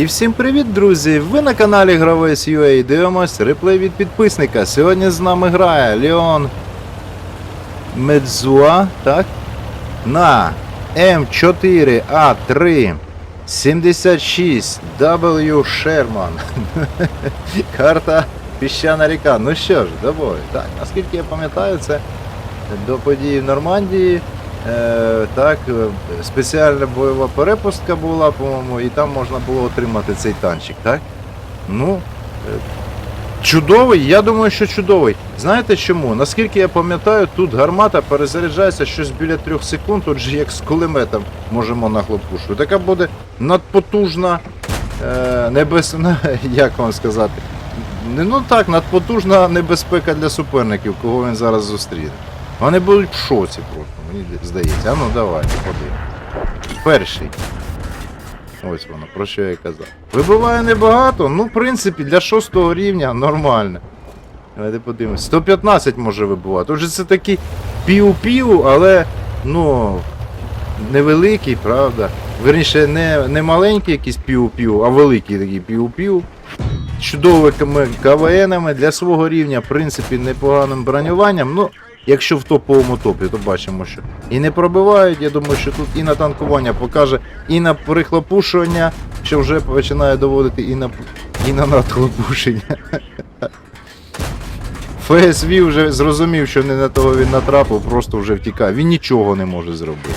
І всім привіт, друзі! Ви на каналі Гравець UA дивимось реплей від підписника. Сьогодні з нами грає Леон Медзуа, так? На М4А3 76 W Sherman. Карта Піщана ріка. Ну що ж, давай. Так, наскільки я пам'ятаю, це до події в Нормандії. Е, так, е, спеціальна бойова перепустка була, по-моєму, і там можна було отримати цей танчик, так? Ну, е, чудовий, я думаю, що чудовий. Знаєте чому? Наскільки я пам'ятаю, тут гармата перезаряджається щось біля трьох секунд, отже, як з кулеметом можемо на хлопушу. Така буде надпотужна, е, небесна, як вам сказати, ну так, надпотужна небезпека для суперників, кого він зараз зустріне. Вони будуть в шоці просто, мені здається. А ну давайте, подивимось. Перший. Ось воно, про що я казав. Вибиває небагато, ну, в принципі, для шостого рівня нормально. Давайте подивимось. 115 може вибивати. Отже, це такий пів-пів, але, ну, невеликий, правда. Верніше, не, не маленький якийсь пів-пів, а великий такий пів-пів. Чудовими КВНами для свого рівня, в принципі, непоганим бронюванням. Ну, якщо в топовому топі, то бачимо, що і не пробивають. Я думаю, що тут і на танкування покаже, і на прихлопушування, що вже починає доводити, і на, і на надхлопушення. ФСВ вже зрозумів, що не на того він натрапив, просто вже втікає. Він нічого не може зробити.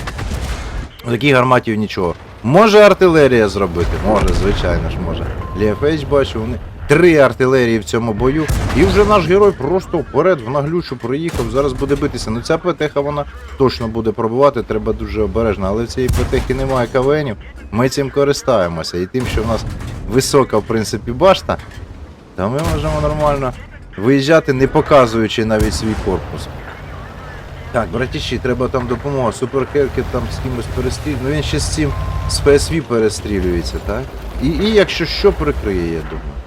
У таких гарматів нічого. Може артилерія зробити? Може, звичайно ж може. Ліфейдж бачу, вони три артилерії в цьому бою. І вже наш герой просто вперед в наглючу проїхав, зараз буде битися. Ну ця ПТХ вона точно буде пробувати, треба дуже обережно. Але в цієї ПТХи немає КВНів. Ми цим користаємося. І тим, що в нас висока, в принципі, башта, то ми можемо нормально виїжджати, не показуючи навіть свій корпус. Так, братіші, треба там допомога. Суперхерки там з кимось перестрілює. Ну він ще з цим з PSV перестрілюється, так? І, і якщо що прикриє, я думаю.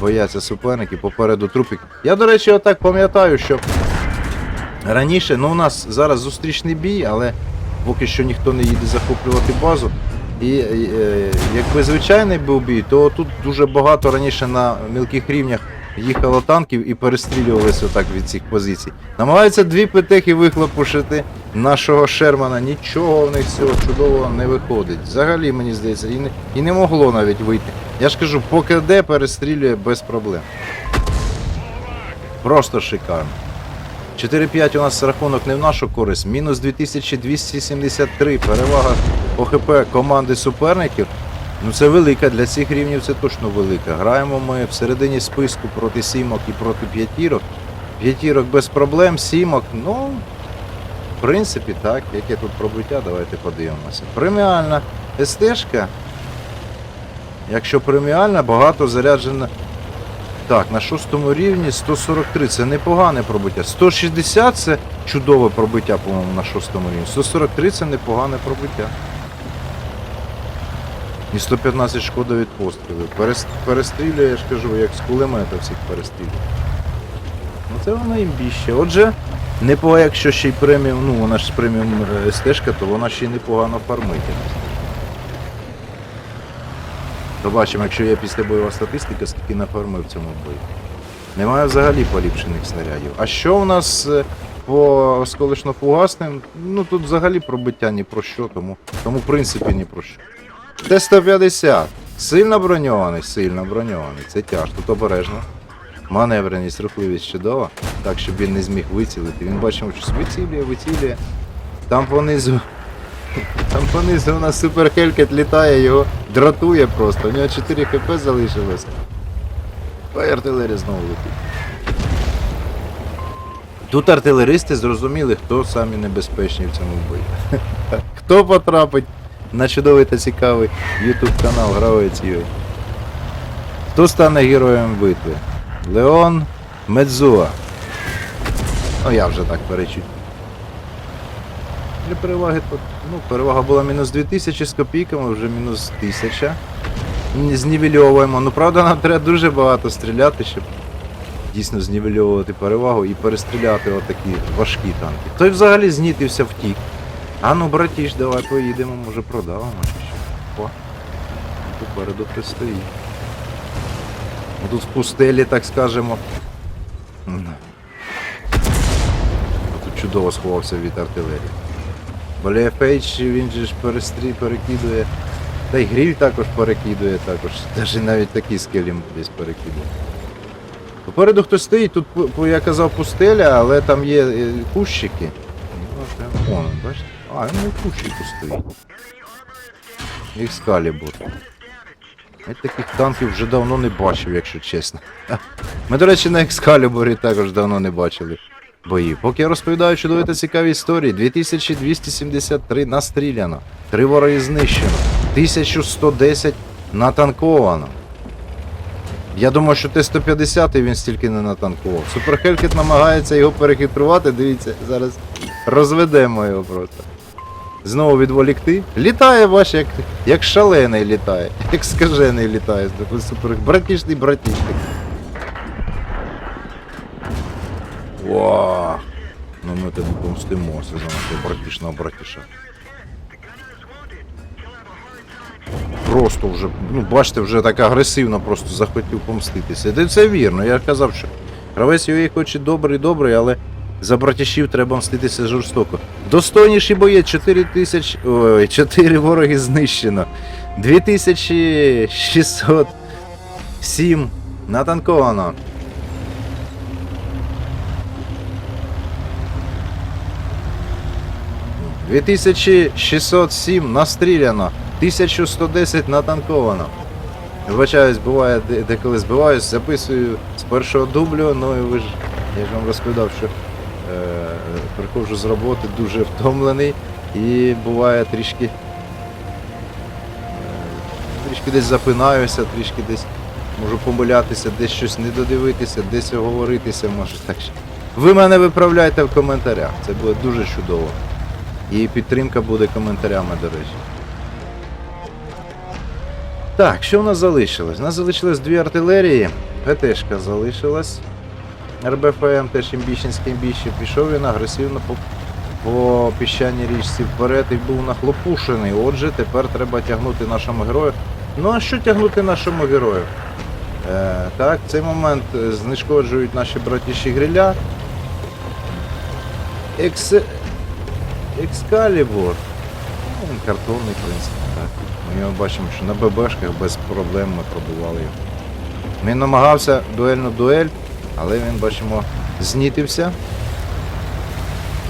Бояться суперники, попереду трупик. Я, до речі, отак пам'ятаю, що раніше, ну у нас зараз зустрічний бій, але поки що ніхто не їде захоплювати базу. І е, якби звичайний був бій, то тут дуже багато раніше на мілких рівнях їхало танків і перестрілювалися отак від цих позицій. Намагаються дві петехи вихлопушити нашого Шермана. Нічого в них цього чудового не виходить. Взагалі, мені здається, і не, і не могло навіть вийти. Я ж кажу, поки де перестрілює без проблем. Просто шикарно. 4-5 у нас рахунок не в нашу користь. Мінус 2273. Перевага ОХП команди суперників. Ну це велика, для цих рівнів це точно велика. Граємо ми всередині списку проти сімок і проти п'ятірок. П'ятірок без проблем, сімок, ну, в принципі, так. Яке тут пробиття, давайте подивимося. Преміальна СТшка. Якщо преміальна, багато заряджена. Так, на шостому рівні 143 це непогане пробиття. 160 це чудове пробиття, по-моєму, на шостому рівні. 143 це непогане пробиття. І 115 шкода від пострілів. Перестрілює, я ж кажу, як з кулемета всіх перестрілює. Ну це вона імбіще. Отже, непогано, якщо ще й преміум, ну вона ж преміум е, стежка, то вона ще й непогано фармить. Побачимо, якщо є післябойова статистика, скільки нафармив в цьому бою. Немає взагалі поліпшених снарядів. А що у нас е, по осколочно-фугасним? Ну тут взагалі пробиття ні про що, тому, тому в принципі ні про що. Т-150. Сильно броньований, сильно броньований. Це тяж, тут обережно. Маневреність, рухливість чудова, так, щоб він не зміг вицілити. Він бачив, що вицілює, вицілює. Там понизу. Там понизу у нас супер Хелькет літає, його дратує просто. У нього 4 хп залишилось. Ой, артилерія знову летить. Тут артилеристи зрозуміли, хто самі небезпечні в цьому бою. Хто потрапить на чудовий та цікавий YouTube канал Гравець Юй. Хто стане героєм битви? Леон Медзуа. Ну я вже так перечу. Для переваги тут, ну, перевага була мінус 2000 з копійками, вже мінус 1000. Знівельовуємо. Ну правда нам треба дуже багато стріляти, щоб дійсно знівельовувати перевагу і перестріляти отакі важкі танки. Той взагалі знітився втік. А ну, братіш, давай поїдемо, може продавимо чи що. О. попереду хтось стоїть. Ну, Тут в пустелі, так скажемо. Тут чудово сховався від артилерії. Бо Фейдж, він же ж перестрій перекидує. Та й гріль також перекидує також. Навіть навіть такі скелі десь перекидує. Попереду хтось стоїть, тут, я казав, пустеля, але там є е, кущики. Ну, О, бачите? А, він в кущику стоїть. Екскалібур. Я таких танків вже давно не бачив, якщо чесно. Ми, до речі, на Екскалібурі також давно не бачили боїв. Поки я розповідаю чудові та цікаві історії, 2273 настріляно, 3 вороги знищено, 1110 натанковано. Я думаю, що Т-150 він стільки не натанкував. Суперхелькет намагається його перехитрувати, дивіться, зараз розведемо його просто. Знову відволікти. Літає ваш, як, як шалений літає, як скажений літає. Супер. Братішний Вау! Ну ми тобі помстимося за нашого братішного братіша. Просто вже, ну бачите, вже так агресивно просто захотів помститися. Де це вірно, я казав, що гравець його хоч і добрий, добрий, але за братішів треба мститися жорстоко. Достойніший боєць 4 тисяч. Ой, 4 вороги знищено. 2607 натанковано. Дві тисячі 607 настріляно, 1110 натанковано. Вибачаюсь, буває, деколи збиваюсь, записую з першого дублю, ну і ви ж, я ж вам розповідав, що е, приходжу з роботи дуже втомлений і буває трішки. Е, трішки десь запинаюся, трішки десь можу помилятися, десь щось не додивитися, десь оговоритися, може так. Ви мене виправляйте в коментарях, це буде дуже чудово. І підтримка буде коментарями, до речі. Так, що в нас залишилось? У нас залишилось дві артилерії. ГТшка залишилась. РБФМ теж імбіщенський імбіще. Пішов він агресивно по, по піщаній річці вперед і був нахлопушений. Отже, тепер треба тягнути нашому герою. Ну а що тягнути нашому герою? Е, так, в цей момент е, знешкоджують наші братіші гриля. Екс... Екскалібур. Ну, він картонний, в принципі, так. Ми його бачимо, що на ББшках без проблем ми пробували його. Він намагався дуельну дуель, але він, бачимо, знітився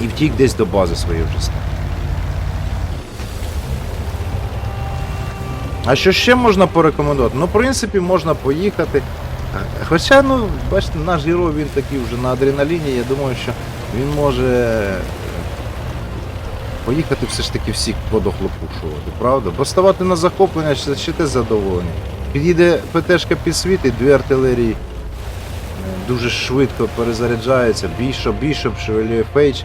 і втік десь до бази своєї вже став. А що ще можна порекомендувати? Ну, в принципі, можна поїхати. Хоча, ну, бачите, наш герой він такий вже на адреналіні, я думаю, що він може поїхати все ж таки всіх подохлопушувати, правда? Бо ставати на захоплення ще, ще те задоволення. Під'їде ПТшка підсвітить, дві артилерії е, дуже швидко перезаряджаються. Бішоп, Бішоп, Шевеліє Фейдж,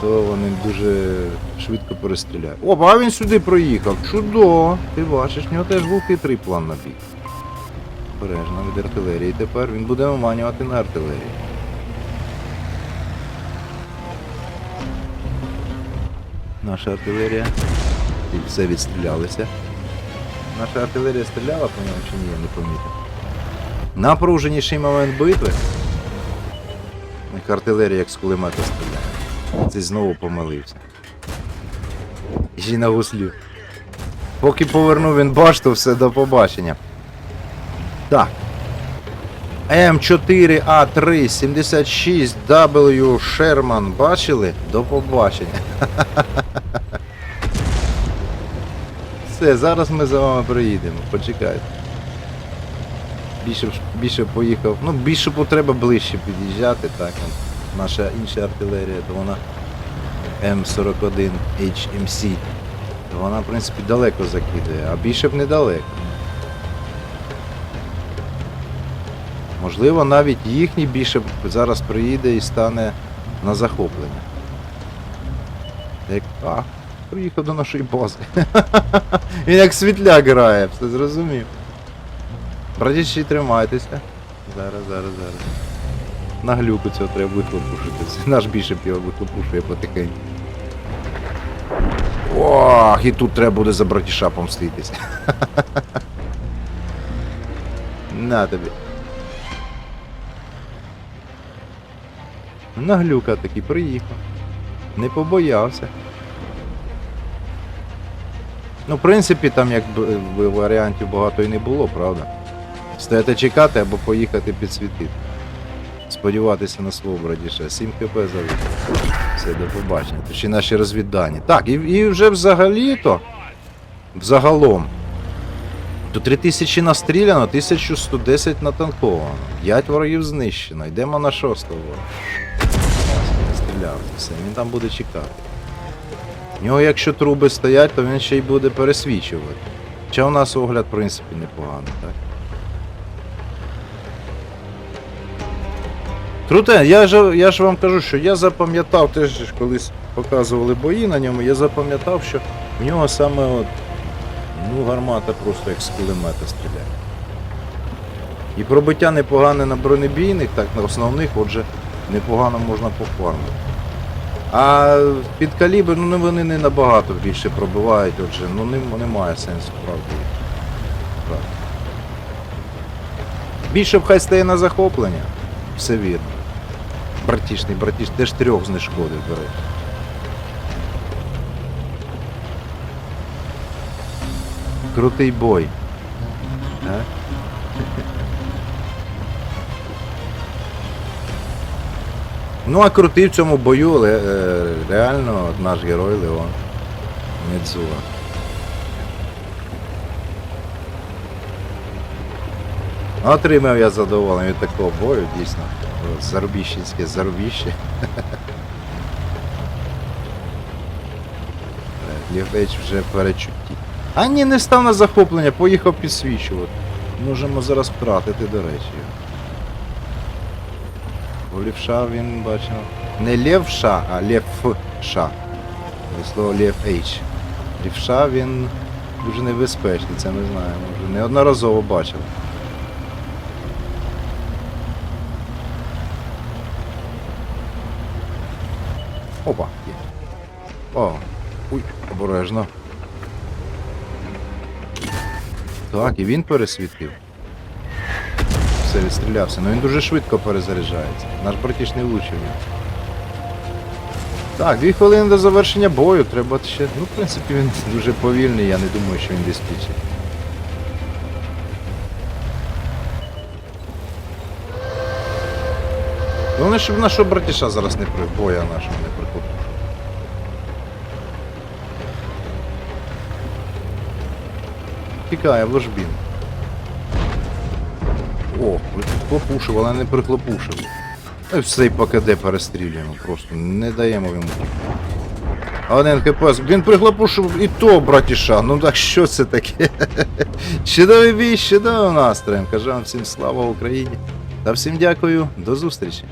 то вони дуже швидко перестріляють. Опа, а він сюди проїхав. Чудово! Ти бачиш, в нього теж був хитрий план на бік. Обережно від артилерії. Тепер він буде виманювати на артилерії. Наша артилерія. І все відстрілялися. Наша артилерія стріляла по ньому чи ні, я не помітив. Напруженіший момент битви. Як артилерія як з кулемета стріляє. Цей знову помилився. І на гуслю. Поки повернув він башту, все до побачення. Так. М4А3 76 W Sherman бачили? До побачення. Все, зараз ми за вами приїдемо, почекайте. Більше, більше поїхав. Ну, більшопу треба ближче під'їжджати, так. Наша інша артилерія, то вона М41 HMC. То вона, в принципі, далеко закидає, а більше б недалеко. Можливо, навіть їхній бішеп зараз приїде і стане на захоплення. Як... А, приїхав до нашої бази. Він як світляк грає, все зрозумів. Братіші, тримайтеся. Зараз, зараз, зараз. На глюку цього треба вихлопушити. Наш бішеп його вихлопушує потихеньку. Ох, і тут треба буде за братіша помститися. На тобі. Наглюка таки приїхав. Не побоявся. Ну, в принципі, там якби варіантів багато і не було, правда? Стояти чекати або поїхати підсвітити. Сподіватися на свого братіша. 7 хп завів. Все, до побачення. То ще наші розвіддані. Так, і, і вже взагалі-то. Взагалом. До 3000 настріляно, 1110 натанковано. 5 ворогів знищено. Йдемо на 6 ворога. Стріляв. Все, він там буде чекати. В нього, якщо труби стоять, то він ще й буде пересвічувати. Хоча у нас огляд, в принципі, непоганий, так? Круте, я ж, я ж вам кажу, що я запам'ятав, теж колись показували бої на ньому, я запам'ятав, що в нього саме от, ну, гармата просто як з кулемета стріляє. І пробиття непогане на бронебійних, так на основних, отже, непогано можна пофармити. А під калібр, ну вони не набагато більше пробивають, отже, ну немає сенсу, правда. Більше б хай стає на захоплення. Все вірно. Братішний, братіш, теж трьох знешкодив, до. Крутий бой. А? Ну, а крутий в цьому бою е, реально наш герой Леон Медзула. Отримав я задоволення від такого бою, дійсно. Зарбіщенське зарбіще. Лівеч вже в перечутті. А ні, не став на захоплення, поїхав підсвічувати. Можемо зараз втратити, до речі. У лівша він бачив. Не левша, а левша. Від слова лев H. Лівша він дуже небезпечний, це ми знаємо. Вже неодноразово бачили. Опа, є. О, ой, обережно. Так, і він пересвітив. Все, відстрілявся. Ну він дуже швидко перезаряджається. Наш братіш не влучив його. Так, дві хвилини до завершення бою. Треба ще. Ну, в принципі, він дуже повільний, я не думаю, що він диспічить. Головне, щоб нашого братіша зараз не при боя нашого не Тікає в ложбін. О, прихлопушив, але не прихлопушив. Все і ПКД перестрілюємо, просто не даємо йому. А один КПС, він прихлопушив і то, братіша, ну так що це таке? Чудовий бій, чудовим настроєм. Кажу вам всім слава Україні. Та всім дякую, до зустрічі.